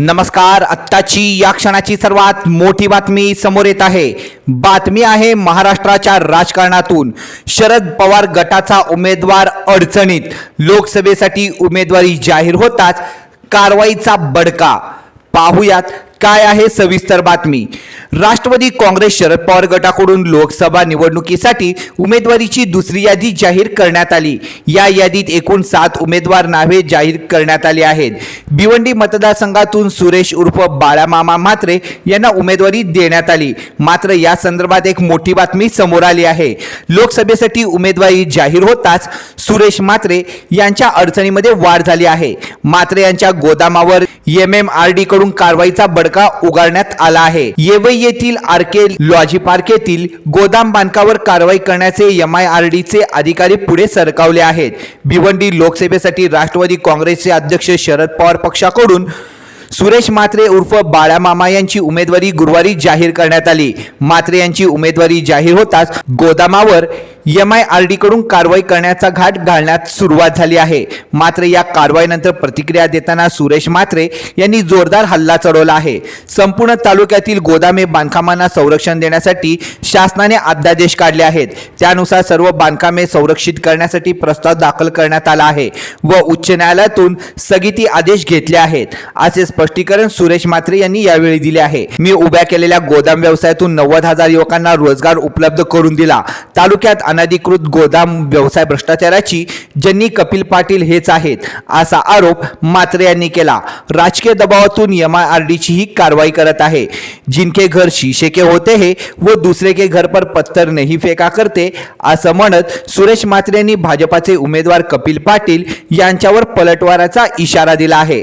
नमस्कार आत्ताची या क्षणाची सर्वात मोठी बातमी समोर येत आहे. बातमी आहे महाराष्ट्राच्या राजकारणातून. शरद पवार गटाचा उमेदवार अडचणीत. लोकसभेसाठी उमेदवारी जाहीर होताच कारवाईचा बडका. पाहुयात काय आहे सविस्तर बातमी? राष्ट्रवादी काँग्रेस शरद पवार गटाकडून लोकसभा निवडणुकीसाठी उमेदवारीची दुसरी यादी जाहीर करण्यात आली. या यादीत एकूण सात उमेदवार नावे जाहीर करण्यात आली आहेत. भिवंडी मतदारसंघातून सुरेश उर्फ बाळामामा म्हात्रे यांना उमेदवारी देण्यात आली. मात्र या संदर्भात एक मोठी बातमी समोर आली आहे. लोकसभेसाठी उमेदवारी जाहीर होताच सुरेश म्हात्रे यांच्या अडचणीमध्ये वाढ झाली आहे. मात्रे यांच्या गोदामावर एम एम आर डी कडून कारवाईचा बडका उगाळण्यात आला आहे. येवई येथील आरके लॉजी पार्क येथील गोदाम बांधकावर कारवाई करण्याचे एम आय आर डीचे अधिकारी पुढे सरकावले आहेत. भिवंडी लोकसभेसाठी राष्ट्रवादी काँग्रेसचे अध्यक्ष शरद पवार पक्षाकडून सुरेश मात्रे उर्फ बाळामामा यांची उमेदवारी गुरुवारी जाहीर करण्यात आली. मात्रे यांची उमेदवारी जाहीर होताच गोदामावर एम आय आर डी कडून कारवाई करण्याचा घाट घालण्यात सुरुवात झाली आहे. मात्र या कारवाईनंतर प्रतिक्रिया देताना सुरेश मात्रे यांनी जोरदार हल्ला चढवला आहे. संपूर्ण तालुक्यातील गोदामे बांधकामांना संरक्षण देण्यासाठी शासनाने अध्यादेश काढले आहेत. त्यानुसार सर्व बांधकामे संरक्षित करण्यासाठी प्रस्ताव दाखल करण्यात आला आहे व उच्च न्यायालयातून स्थगिती आदेश घेतले आहेत. असे स्पष्टीकरण सुरेश मात्रे यांनी यावेळी दिले आहे. मी उभ्या केलेल्या गोदाम व्यवसायातून नव्वद हजार युवकांना रोजगार उपलब्ध करून दिला. तालुक्यात अनधिकृत गोदाम व्यवसाय भ्रष्टाचाराची ज्यांनी कपिल पाटील हेच आहेत असा आरोप मात्रे यांनी केला. राजकीय दबावातून एम आय आर डीची ही कारवाई करत आहे. जिनके घर शीशे के होते हे व दुसरे के घर पर पत्थर नाही फेका करते असं म्हणत सुरेश मात्रे यांनी भाजपाचे उमेदवार कपिल पाटील यांच्यावर पलटवाराचा इशारा दिला आहे.